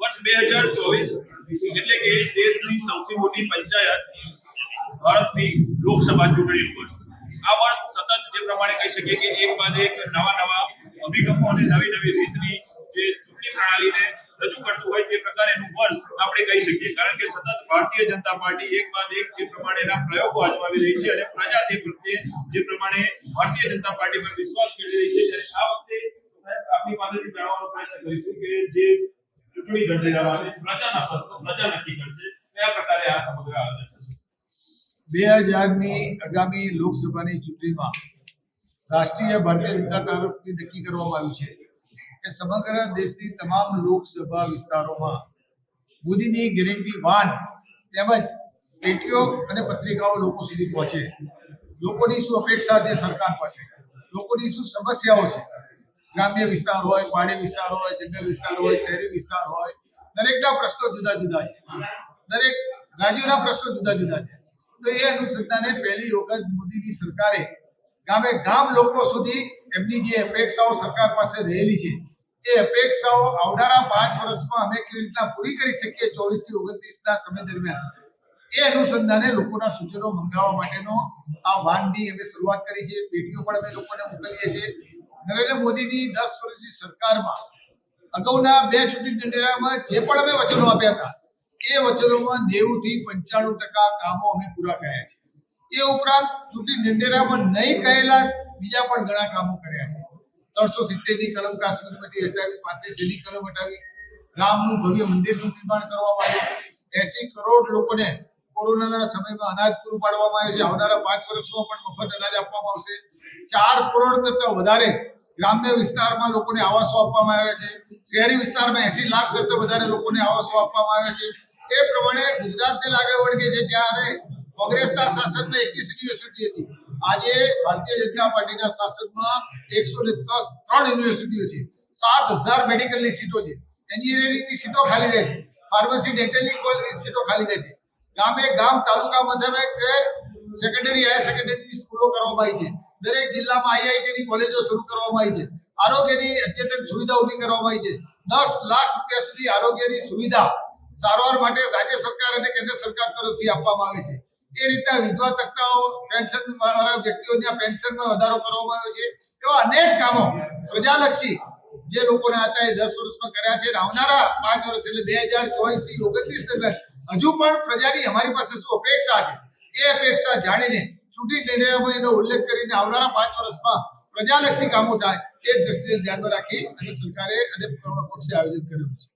વર્ષ બે હજાર ચોવીસ, એટલે કે દેશની સૌથી મોટી પંચાયત ભારતની લોકસભા ચૂંટણીનું વર્ષ. આ વર્ષ સતત જે પ્રમાણે કહી શકીએ કે એક બાદ એક નવા નવા અભિગમો અને નવી નવી રીતની જે ચૂંટણી પ્રણાલીને રજૂ કરતું હોય તે પ્રકારેનું વર્ષ આપણે કહી શકીએ. કારણ કે સતત ભારતીય જનતા પાર્ટી એક બાદ એક જે પ્રમાણેના પ્રયોગો અજમાવી રહી છે અને પ્રજા તે પ્રત્યે જે પ્રમાણે ભારતીય જનતા પાર્ટી પર વિશ્વાસ કરી રહી છે. ત્યારે આ આપની પાસેથી જાણવાનો પ્રયત્ન કરીશું કે જે ચૂંટણી ઢંઢેરામાં છે, પ્રજાના પ્રશ્નો પ્રજા નક્કી કરશે કયા પ્રકારે આ સમગ્ર આયોજન થશે? બે હજારની આગામી લોકસભાની ચૂંટણીમાં રાષ્ટ્રીય ભારતીય જનતા પાર્ટી નક્કી કરવામાં આવ્યું છે કે સમગ્ર દેશની તમામ લોકસભા વિસ્તારોમાં મોદીની ગેરંટી વાન તેમજ પેટીઓ અને પત્રિકાઓ લોકો સુધી પહોંચે. લોકોની શું અપેક્ષા છે સરકાર પાસે? લોકોની શું સમસ્યાઓ છે? ગ્રામ્ય વિસ્તાર હોય પહાડી વિસ્તાર હોય, જંગલ વિસ્તાર હોય, શહેરી વિસ્તાર હોય, દરેકના પ્રશ્નો જુદા જુદા છે. દરેક રાજ્યોના પ્રશ્નો જુદા જુદા છે. તો એ અનુસંધાને પહેલી વખત મોદીની સરકારે ગામે ગામ લોકો સુધી એમની જે અપેક્ષાઓ સરકાર પાસે રહેલી છે, એ અપેક્ષાઓ આવનારા પાંચ વર્ષમાં અમે કેવી રીતના પૂરી કરી શકીએ ચોવીસથી ઓગણત્રીસ ના સમય દરમિયાન? એ અનુસંધાને લોકોના સૂચનો મંગાવવા માટેનો આ વાનની અમે શરૂઆત કરી છે. પેટીઓ પણ અમે લોકોને મોકલીએ છીએ. નરેન્દ્ર મોદીની દસ વર્ષની સરકારમાં, અગાઉના બે ચૂંટણી ઢંઢેરામાં જે પણ અમે વચનો આપ્યા હતા, એ વચનોમાં નેવું થી પંચાણું ટકા કામો અમે પૂરા કર્યા છે. એ ઉપરાંત ચૂંટણી ઢંઢેરામાં નહીં કહેલા બીજા પણ ઘણા કામો કર્યા છે. ત્રણસો સિત્તેરની કલમ કાશ્મીરમાંથી હટાવી, પાંત્રીસની કલમ હટાવી, રામનું ભવ્ય મંદિરનું નિર્માણ કરવામાં આવ્યું. એસી કરોડ લોકોને કોરોનાના સમયમાં અનાજ પૂરું પાડવામાં આવ્યું છે. આવનારા પાંચ વર્ષમાં પણ મફત અનાજ આપવામાં આવશે. ચાર કરોડ કરતા વધારે ગ્રામ્ય વિસ્તારમાં લોકોને આવાસો આપવામાં આવ્યા છે. શહેરી વિસ્તારમાં એસી લાખ કરતા વધારે લોકોને આવાસો આપવામાં આવ્યા છે. એ પ્રમાણે ગુજરાતને લાગે વળગે છે ત્યારે કોંગ્રેસના શાસનમાં એકવીસ યુનિવર્સિટી હતી. આજે ભારતીય જનતા પાર્ટીના શાસનમાં એકસો ને દસ ત્રણ યુનિવર્સિટીઓ છે. સાત હજાર મેડિકલની સીટો છે. એન્જિનિયરિંગની સીટો ખાલી રહે છે. ફાર્મસી ડેન્ટલની સીટો ખાલી રહે છે. ગામે, ગામ તાલુકા મથકે સેકન્ડરી હાયર સેકન્ડરી સ્કૂલો કરવામાં આવી છે. દરેક જિલ્લામાં આઈઆઈટીની કોલેજો શરૂ કરવામાં આવી છે. આરોગ્યની અદ્યતન સુવિધા ઊભી કરવામાં આવી છે. દસ લાખ રૂપિયા સુધી આરોગ્યની સુવિધા સારવાર માટે રાજ્ય સરકાર અને કેન્દ્ર સરકાર તરફથી આપવામાં આવે છે. એ રીતના વિધવા તકતાઓ, પેન્શન વાળા વ્યક્તિઓના પેન્શનમાં વધારો કરવામાં આવ્યો છે. એવા અનેક કામો પ્રજાલક્ષી જે લોકોના એ દસ વર્ષમાં કર્યા છે. આવનારા પાંચ વર્ષ એટલે બે હજાર ચોવીસથી ઓગણત્રીસ દરમિયાન હજુ પણ પ્રજાની અમારી પાસે શું અપેક્ષા છે? એ અપેક્ષા જાણીને ચૂંટણી ઢંઢેરામાં એનો ઉલ્લેખ કરીને આવનારા પાંચ વર્ષમાં પ્રજાલક્ષી કામો થાય એ દ્રષ્ટિને ધ્યાનમાં રાખી અને સરકારે અને પક્ષે આયોજન કરેલું છે.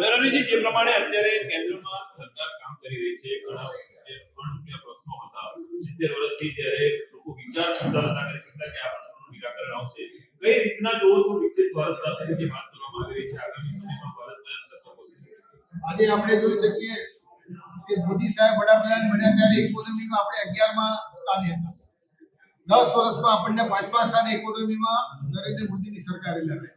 નરેન્દ્રજી જે પ્રમાણે અત્યારે કેન્દ્રમાં સરકાર કામ કરી રહી છે ઘણા પ્રશ્નો હતા સિત્તેર વર્ષથી જ્યારે લોકો વિચાર કરતા હતા કરી શકતા કે આ પ્રશ્નોનું નિરાકરણ આવશે કઈ રીતના જોવો છો વિકસિત ભારત સાથે? જે વાત કરવામાં આવી રહી છે આગામી સમયમાં ભારત આજે આપણે જોઈ શકીએ કે મોદી સાહેબ, વડાપ્રધાન બન્યા ત્યારે ઇકોનોમીમાં આપણે અગિયારમાં સ્થાને હતા. દસ વર્ષમાં આપણને પાંચમા સ્થાને ઇકોનોમીમાં નરેન્દ્ર મોદીની સરકારે લાવે.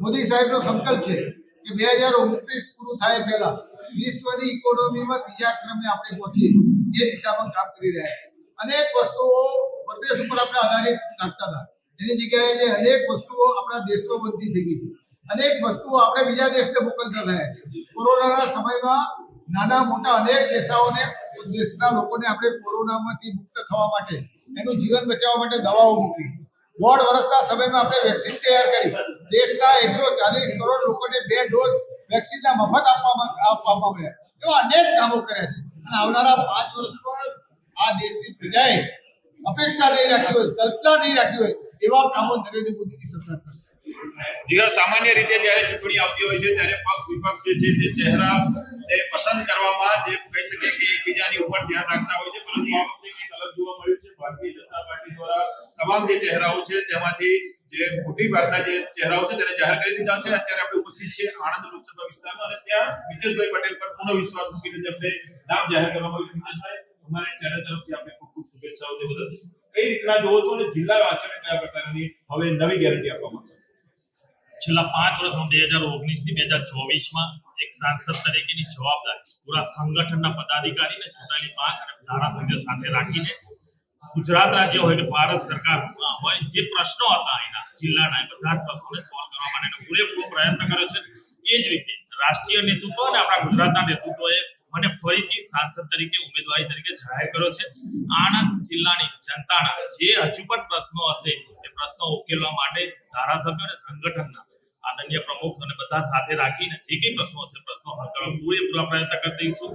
મોદી સાહેબનો સંકલ્પ છે કે બે હજાર ઓગણત્રીસ પૂરું થાય પહેલા વિશ્વની ઇકોનોમીમાં ત્રીજા ક્રમે આપણે પહોંચીએ એ દિશામાં કામ કરી રહ્યા છે. અનેક વસ્તુઓ પરદેશ ઉપર આપણે આધારિત રાખતા હતા. એની જગ્યાએ જે અનેક વસ્તુઓ આપણા દેશમાં બનતી થઈ ગઈ છે. અનેક વસ્તુઓ આપણે બીજા દેશને મોકલતા થયા છે. કોરોનાના સમયમાં નાના મોટા અનેક દેશાઓને, દેશના લોકોને આપણે કોરોનામાંથી મુક્ત થવા માટે, એનું જીવન બચાવવા માટે દવાઓ મૂકી. દોઢ વર્ષના સમયમાં આપણે વેક્સિન તૈયાર કરી. દેશના એકસો ચાલીસ કરોડ લોકોને બે ડોઝ વેક્સિનના મફત આપવામાં આપવામાં આવ્યા. એવા અનેક કામો કર્યા છે. અને આવનારા પાંચ વર્ષમાં આ દેશની પ્રજાએ અપેક્ષા નહીં રાખી હોય, કલ્પના નહીં રાખી હોય એવા કામો નરેન્દ્ર મોદીની સરકાર કરશે જી સામાન્ય રીતે જ્યારે ચૂંટણી આવતી હોય છે, ત્યારે પક્ષ વિપક્ષ જે છે તે ચહેરા એ પસંદ કરવામાં જે કહી શકે કે એકબીજાની ઉપર ધ્યાન રાખતા હોય છે, પરંતુ આ વખતે કંઈક અલગ જોવા મળ્યું છે. ભારતીય જનતા પાર્ટી દ્વારા તમામ જે ચહેરાઓ છે, તેમાંથી જે મોટી ભાગના જે ચહેરાઓ છે, તેને જાહેર કરી દીધા છે. અત્યારે આપણે ઉપસ્થિત છે આણંદ લોકસભા વિસ્તારમાં અને ત્યાં મિતેશભાઈ પટેલ પર પૂર્ણ વિશ્વાસ મૂકીને તેમને નામ જાહેર કરવામાં આવ્યું મિતેશભાઈ, અમારી ચેનલ તરફથી આપને ખૂબ ખૂબ શુભેચ્છાઓ. તે બદલ કઈ રીતના જોવો છો અને જિલ્લા વાસીઓને કયા પ્રકારની હવે નવી ગેરંટી આપવામાં આવશે? છેલ્લા પાંચ વર્ષમાં બે હજાર ઓગણીસથી બે હજાર ચોવીસમાં એક સાંસદ તરીકેની જવાબદારી પૂરા સંગઠનના પદાધિકારીને ચૂંટાયેલી પાંચ અને ધારાસભ્ય સાથે રાખીને ગુજરાત રાજ્ય હોય કે ભારત સરકાર હોય, જે પ્રશ્નો હતા એના, જિલ્લાના બધા જ પ્રશ્નોને સોલ્વ કરવા માટેનો પૂરેપૂરો પ્રયત્ન કર્યો છે. એ જ રીતે રાષ્ટ્રીય નેતૃત્વ અને આપણા ગુજરાતના નેતૃત્વએ મને ફરીથી સાંસદ તરીકે, ઉમેદવારી તરીકે જાહેર કર્યો છે. આણંદ જિલ્લાની જનતાના જે હજુ પણ પ્રશ્નો હશે, એ પ્રશ્નો ઉકેલવા માટે ધારાસભ્યો અને સંગઠનના આદરણીય પ્રમુખ અને બધા સાથે રાખીને જે કંઈ પ્રશ્નો હશે, પ્રશ્નો હલ કરવા પૂરેપૂરા પ્રયત્ન કરી દઈશું.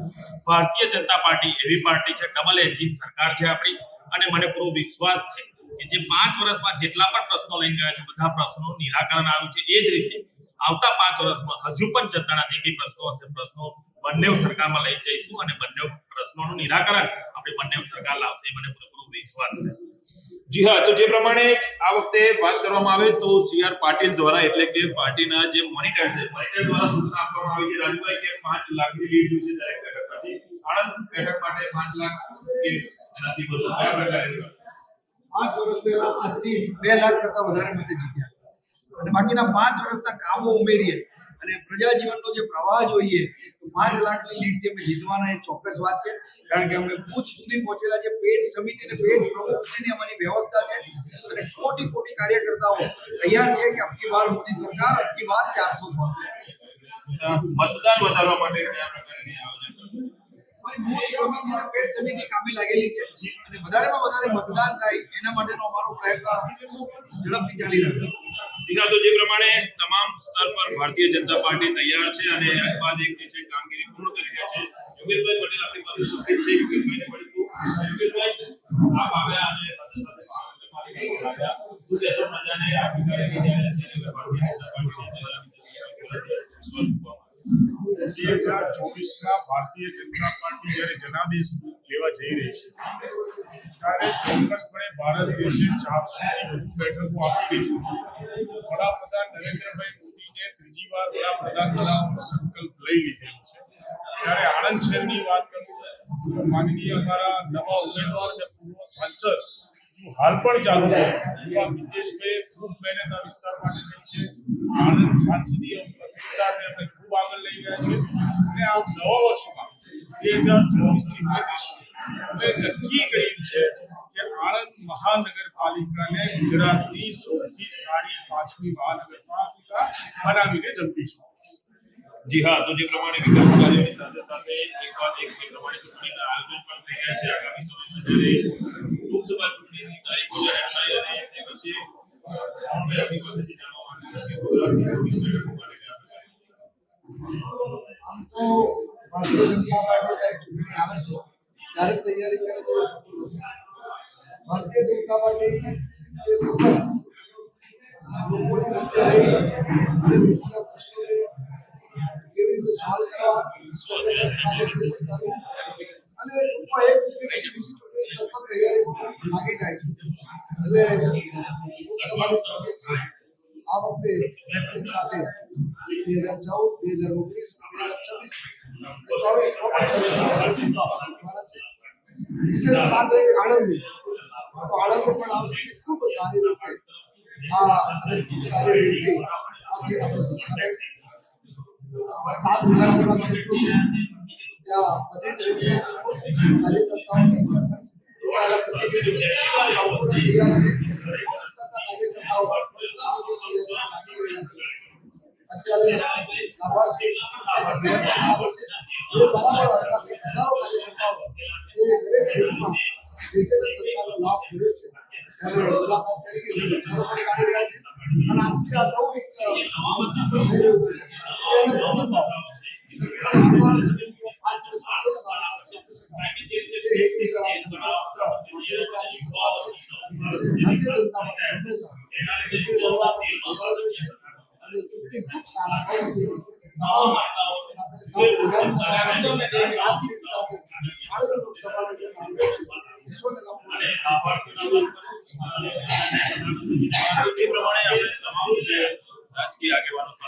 ભારતીય જનતા પાર્ટી એવી પાર્ટી છે, ડબલ એન્જિન સરકાર છે આપણી. અને મને પૂરો વિશ્વાસ છે કે જે પાંચ વર્ષમાં જેટલા પણ પ્રશ્નો લઈને ગયા છે, બધા પ્રશ્નોનું નિરાકરણ આવ્યું છે. એ જ રીતે આવતા પાંચ વર્ષમાં હજુ પણ જનતાના જે કંઈ પ્રશ્નો હશે, પ્રશ્નો બંને સરકારમાં લઈ જઈશું અને બંને પ્રશ્નોનું નિરાકરણ આપણે બંને સરકાર લાવશે. મને પૂરેપૂરો વિશ્વાસ છે. જી હા તો જે પ્રમાણે આ વખતે વાત કરવામાં આવે તો સીઆર પાટીલ દ્વારા એટલે કે પાર્ટીના જે મોનિટર છે મોનિટર દ્વારા સૂચના આપવામાં આવી છે રાજુભાઈ કે પાંચ લાખની લીડ જોઈશે દરેક બેઠક પરથી આણંદ બેઠક માટે પાંચ લાખ કે એનાથી વધુ કયા પ્રકારે? પાંચ વર્ષ પહેલા આ સીટ બે લાખ કરતા વધારે મતે જીત્યા. અને બાકીના પાંચ વર્ષના કામો ઉમેરીએ. અને પ્રજા જીવનનો જે પ્રવાહ જોઈએ તો પાંચ લાખની લીડથી અમે જીતવાના એ ચોક્કસ વાત છે. કારણ કે અમે બુથ સુધી પહોંચેલા છે પેજ સમિતિ અને પેજ પ્રમુખ સુધીની અમારી વ્યવસ્થા છે. અને કોટી કોટી કાર્યકર્તાઓ તૈયાર છે કે અબકી બાર મોદી સરકાર અબકી બાર ચારસો પર. મતદાન વધારવા માટે કયા પ્રકારની આયોજન? અમારી બૂથ સમિતિ અને પેજ સમિતિ કામે લાગેલી છે. અને વધારેમાં વધારે મતદાન થાય એના માટેનો અમારો પ્રયત્ન ખૂબ ઝડપથી ચાલી રહ્યો છે. દીઘા તો જે પ્રમાણે તમામ સ્તર પર ભારતીય જનતા પાર્ટી તૈયાર છે અને એક બાદ એક જે છે કામગીરી પૂર્ણ કરી રહ્યા છે. યોગેશભાઈ પટેલ આપણી પાસે ઉપસ્થિત છે. યોગેશભાઈને મળીશું. યોગેશભાઈ, આપ આવ્યા અને બે હજાર ચોવીસમાં ભારતીય જનતા પાર્ટી જ્યારે જનાદેશ લેવા જઈ રહી છે, ત્યારે ચોક્કસપણે ભારત દેશે ચારસોથી વધુ બેઠકો આપી રહી વડાપ્રધાન નરેન્દ્રભાઈ મોદીને ત્રીજી વાર વડાપ્રધાન બનાવવાનો સંકલ્પ લઈ લીધેલો છે. ત્યારે આણંદ શહેરની વાત કરું તો માનનીય અમારા નવા ઉમેદવાર અને પૂર્વ સાંસદ હાલ પણ ચાલુ છે એવા મિતેશભાઈ ખૂબ મહેનત આ વિસ્તાર માટે કરી છે. આણંદ સાંસદીય વિસ્તારને અમે ખૂબ આગળ લઈ ગયા છે. અને આ નવા વર્ષોમાં બે હજાર ચોવીસથી એકત્રીસ અમે નક્કી કર્યું છે કે આણંદ મહાનગરપાલિકાને ગુજરાતની સૌથી સારી પાંચમી મહાનગરપાલિકા બનાવીને જંપીશું જી હા તો જે પ્રમાણે વિકાસ કાર્યોની સાથે સાથે એક વાત એક જે પ્રમાણે ચૂંટણીના આયોજન પણ થઈ રહ્યા છે. આગામી સમયમાં જ્યારે લોકસભા ચૂંટણીની તારીખો જાહેર થાય અને તે વચ્ચે આપણે આપણી પાસેથી જાણવા માંગીશું કે ગુજરાતની ચોવીસ બેઠકો માટે આમ તો ભારતીય જનતા પાર્ટી જ્યારે ચૂંટણી આવે છે ત્યારે તૈયારી કરે છે. ભારતીય જનતા પાર્ટી એ સતત લોકોની વચ્ચે રહી અને લોકોના પ્રશ્નોને કેવી રીતે સોલ્વ કરવા સંગઠન અને ટૂંકમાં એક ચૂંટણી પછી બીજી ચૂંટણી સતત તૈયારીમાં લાગી જાય છે એટલે લોકસભાની ચોવીસ આ વખતે મેટ્રિક સાથે બે હજાર ચૌદ બે હજાર ઓગણીસ બે હજાર છવ્વીસ ચોવીસ છવ્વીસ ચોવીસ સીટો જીતવાના છે વિશેષ વાત રહી આણંદની આણંદ પણ આ વખતે ખૂબ સારી રીતે આ ખૂબ સારી રીતથી આ આપણે જીતવાના છે સાત વિધાનસભા ક્ષેત્રો છે. ત્યાં બધી રીતે કાર્યકર્તાઓ જોડાયેલા પ્રતિનિધિઓ સંપૂર્ણ તૈયાર છે ઉચ્ચ સ્તરના કાર્યકર્તાઓ તૈયારીમાં લાગી ગયા છે અત્યારે લાભાર્થી સંપર્ક અભિયાન પણ ચાલે છે એ દ્વારા પણ હજારો કાર્યકર્તાઓ એ દરેક બૂથમાં જે જે સરકારનો લાભ મળ્યો છે એને મુલાકાત કરી અને વિચારો પણ કાઢી રહ્યા છે અને આજથી આ નવું એક મંચ પણ થઈ રહ્યું છે એને પ્રતિભાવ સરકાર દ્વારા સમિતિઓ પાંચ વર્ષ કેમ સારું શાસન આપી શકાય એ હેતુસર આ સંકલ્પ માટેનો પણ આજે સવાલ છે અને ભારતીય જનતા પાર્ટી હંમેશા ચૂંટણી લડવા માટે તૈયાર જ હોય છે અને ચૂંટણી ખૂબ સારા ભાવથી તમામ સાથે સાત વિધાનસભા ચાર સીટ સાથે આણંદ લોકસભાની જે ટાર્ગેટ છે સો ટકા પૂર્ણ એ પ્રમાણે આપણે તમામ જે રાજકીય આગેવાનો સાથે વાત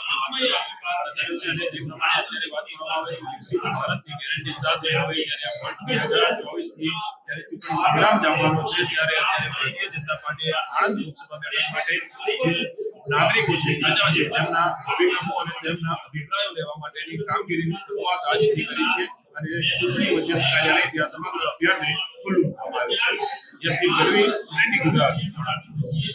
નાગરિકો છે પ્રજા છે તેમના અભિગમો અને તેમના અભિપ્રાયો લેવા માટેની કામગીરીની શરૂઆત આજથી કરી છે અને ચૂંટણી મધ્યસ્થ કાર્યાલય ત્યાં સમગ્ર અભિયાનને ખુલ્લું મૂકવામાં આવ્યું છે